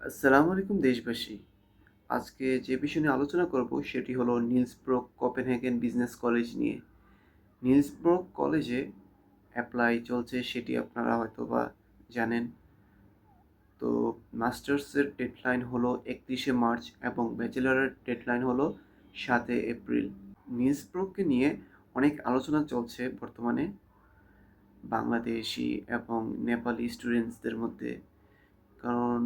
আসসালামু আলাইকুম, দেশবাসী। আজকে যে বিষয় নিয়ে আলোচনা করব সেটি হলো Niels Brock Copenhagen business college নিয়ে। নিলস ব্রোক কলেজে অ্যাপ্লাই চলছে সেটি আপনারা হয়তো বা জানেন। তো মাস্টার্সের ডেডলাইন হলো একত্রিশে মার্চ এবং ব্যাচেলরের ডেডলাইন হলো সাতে এপ্রিল। নিলস ব্রোককে নিয়ে অনেক আলোচনা চলছে বর্তমানে বাংলাদেশি এবং নেপালি স্টুডেন্টসদের মধ্যে। কারণ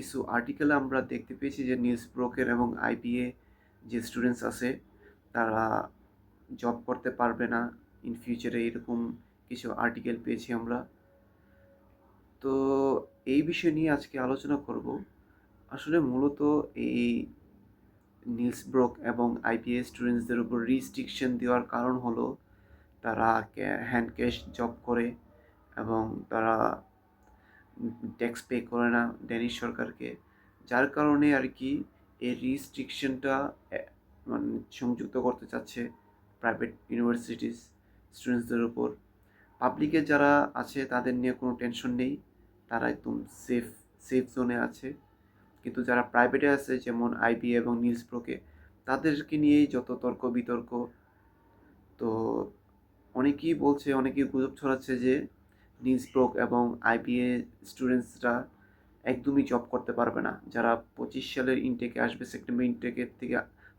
কিছু আর্টিকেলে আমরা দেখতে পেয়েছি যে নিউজ ব্রোকের এবং আইবিএ যে স্টুডেন্টস আছে, তারা জব করতে পারবে না। ইন ফিউচারে এরকম কিছু আর্টিকেল পেয়েছি আমরা। তো এই বিষয় নিয়ে আজকে আলোচনা করব। আসলে মূলত এই নিলস ব্রোক এবং আইবিএ স্টুডেন্টসদের উপর রিস্ট্রিকশন দেওয়ার কারণ হলো, তারা হ্যান্ড ক্যাশ জব করে এবং তারা ট্যাক্স পে করে না ড্যানিশ সরকারকে। যার কারণে আর কি এই রিস্ট্রিকশনটা মানে সংযুক্ত করতে চাচ্ছে প্রাইভেট ইউনিভার্সিটিস স্টুডেন্টসদের উপর। পাবলিকে যারা আছে, তাদের নিয়ে কোনো টেনশন নেই। তারা একদম সেফ সেফ জোনে আছে। কিন্তু যারা প্রাইভেটে আছে, যেমন আইবি এবং নিউজ প্রোকে তাদেরকে নিয়েই যত তর্ক বিতর্ক, তো অনেকেই বলছে, অনেকেই গুজব ছড়াচ্ছে যে নিউজ ব্রোক এবং আইবিএ স্টুডেন্টসরা একদমই জব করতে পারবে না। যারা পঁচিশ সালের ইনটেকে আসবে সেপ্টেম্বর ইনটেকের থেকে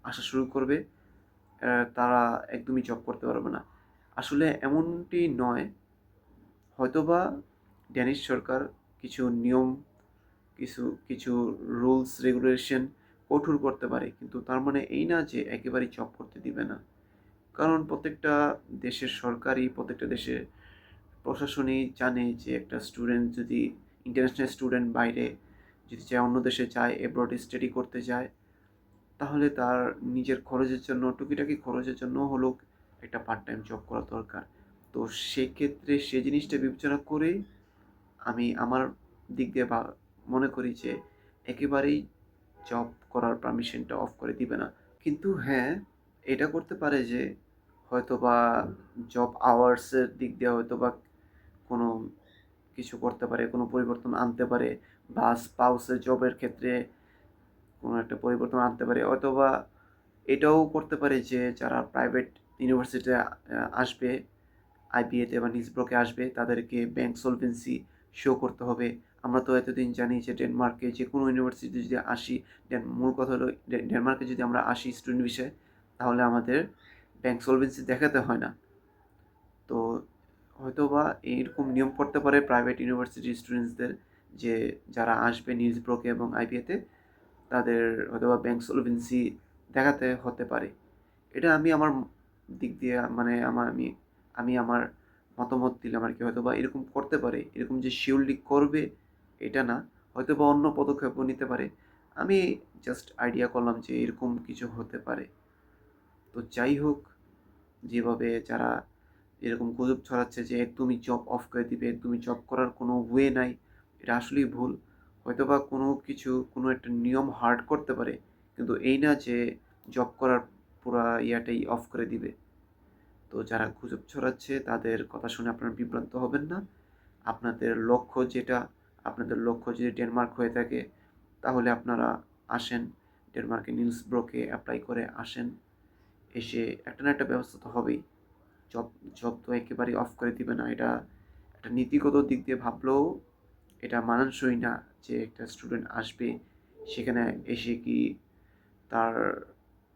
আসা শুরু করবে তারা একদমই জব করতে পারবে না। আসলে এমনটি নয়, হয়তোবা ড্যানিশ সরকার কিছু নিয়ম, কিছু কিছু রুলস রেগুলেশন কঠোর করতে পারে, কিন্তু তার মানে এই না যে একেবারেই জব করতে দিবে না। কারণ প্রত্যেকটা দেশের সরকারই, প্রত্যেকটা দেশের প্রশাসনই জানে যে একটা স্টুডেন্ট যদি ইন্টারন্যাশনাল স্টুডেন্ট বাইরে যদি চায় অন্য দেশে যায় এব্রড স্টাডি করতে যায়, তাহলে তার নিজের খরচের জন্য, টুকিটাকি খরচের জন্য হলেও একটা পার্ট টাইম জব করা দরকার। তো সেক্ষেত্রে সে জিনিসটা বিবেচনা করেই আমি আমার দিক দিয়ে বা মনে করি যে একেবারেই জব করার পারমিশনটা অফ করে দিবে না। কিন্তু হ্যাঁ এটা করতে পারে যে হয়তো বা জব আওয়ার্সের দিক দিয়ে হয়তো বা কোনো কিছু করতে পারে, কোনো পরিবর্তন আনতে পারে বা স্পাউসের জবের ক্ষেত্রে কোনো একটা পরিবর্তন আনতে পারে, অথবা এটাও করতে পারে যে যারা প্রাইভেট ইউনিভার্সিটিতে আসবে আইবিএতে বা নিজব্রকে আসবে, তাদেরকে ব্যাংক সলভেন্সি শো করতে হবে। আমরা তো এতদিন জানি যে ডেনমার্কে যে কোনো ইউনিভার্সিটি যদি আসি মূল কথা হলো ডেনমার্কে যদি আমরা আসি স্টুডেন্ট বিষয়ে তাহলে আমাদের ব্যাংক সলভেন্সি দেখাতে হয় না। তো হয়তো বা এইরকম নিয়ম করতে পারে প্রাইভেট ইউনিভার্সিটি স্টুডেন্টসদের যে যারা আসবে নিউজ ব্রোকে এবং আইবিএতে তাদের হয়তো বা ব্যাংক সলভেন্সি দেখাতে হতে পারে। এটা আমি আমার দিক দিয়ে মানে আমার আমি আমি আমার মতামত দিলাম আর কি হয়তো বা এরকম করতে পারে, এরকম যে শিওরলি করবে, এটা না হয়তো বা অন্য পদক্ষেপও নিতে পারে। আমি জাস্ট আইডিয়া করলাম যে এরকম কিছু হতে পারে। তো যাই হোক, যেভাবে যারা এরকম গুজব ছড়াচ্ছে যে একদমই জব অফ করে দিবে একদমই জব করার কোনো ওয়ে নাই। এটা আসলেই ভুল। হয়তো বা কোনো কিছু, কোনো একটা নিয়ম হার্ড করতে পারে, কিন্তু এই না যে জব করার পুরা ইয়াটাই অফ করে দিবে। তো যারা গুজব ছড়াচ্ছে, তাদের কথা শুনে আপনারা বিভ্রান্ত হবেন না। আপনাদের লক্ষ্য যেটা, আপনাদের লক্ষ্য যদি ডেনমার্ক হয়ে থাকে, তাহলে আপনারা আসেন। ডেনমার্কে নিউজ ব্রোকে অ্যাপ্লাই করে আসেন। এসে একটা না একটা ব্যবস্থা তো হবেই। জব জব তো একেবারেই অফ করে দিবে না। এটা একটা নীতিগত দিক দিয়ে ভাবলেও এটা মানানসই না যে একটা স্টুডেন্ট আসবে, সেখানে এসে কি তার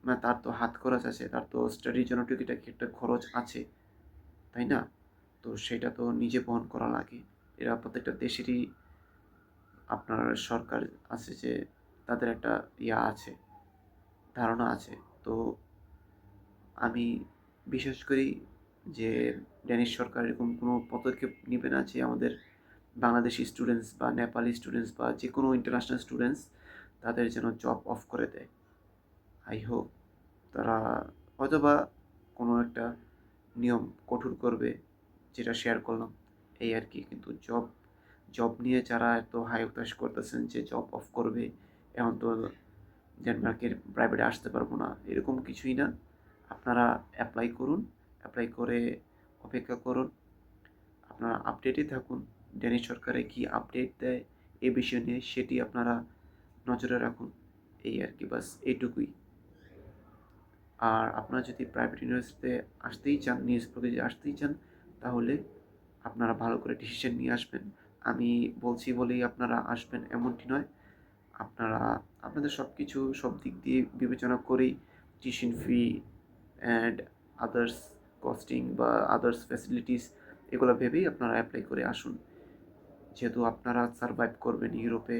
মানে তার তো হাত খরচ আছে, তার তো স্টাডির জন্য টুকিটাকি একটা খরচ আছে, তাই না? তো সেটা তো নিজে বহন করা লাগে। এরা প্রত্যেকটা দেশেরই আপনার সরকার আছে যে তাদের একটা ইয়া আছে, ধারণা আছে। তো আমি বিশেষ করি যে ড্যানিশ সরকার এরকম কোনো পদক্ষেপ নেবে না যে আমাদের বাংলাদেশি স্টুডেন্টস বা নেপালি স্টুডেন্টস বা যে কোনো ইন্টারন্যাশনাল স্টুডেন্টস তাদের যেন জব অফ করে দেয়। আই হোপ তারা হয়তো বা কোনো একটা নিয়ম কঠোর করবে যেটা শেয়ার করলাম। এই আর কি, কিন্তু জব জব নিয়ে যারা এত হাই উতাস করতেছেন যে জব অফ করবে এখন তো ডেনমার্কের প্রাইভেটে আসতে পারব না, এরকম কিছুই না। আপনারা অ্যাপ্লাই করুন। অ্যাপ্লাই করে অপেক্ষা করুন। আপনারা আপডেটে থাকুন। ড্যানিশ সরকারে কি আপডেট দেয় এ বিষয় নিয়ে সেটি আপনারা নজরে রাখুন। এই আর কি, বাস এইটুকুই। আর আপনারা যদি প্রাইভেট ইউনিভার্সিটিতে আসতেই চান নিউজ যদি আসতেই চান, তাহলে আপনারা ভালো করে ডিসিশন নিয়ে আসবেন। আমি বলছি বলেই আপনারা আসবেন এমনটি নয়। আপনারা, আপনাদের সব কিছু সব দিক দিয়ে বিবেচনা করেই tuition fee and others costing বা আদার্স ফ্যাসিলিটিস এগুলো ভেবেই আপনারা অ্যাপ্লাই করে আসুন। যেহেতু আপনারা সারভাইভ করবেন ইউরোপে,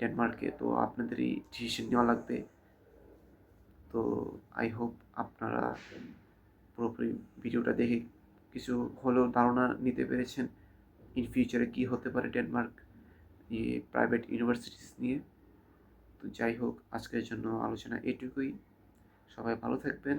ডেনমার্কে, তো আপনাদেরই ডিসিশন নেওয়া লাগবে। তো আই হোপ আপনারা পুরোপুরি ভিডিওটা দেখে কিছু হলেও ধারণা নিতে পেরেছেন ইন ফিউচারে কী হতে পারে ডেনমার্ক প্রাইভেট ইউনিভার্সিটিস নিয়ে। তো যাই হোক, আজকের জন্য আলোচনা এটুকুই। সবাই ভালো থাকবেন।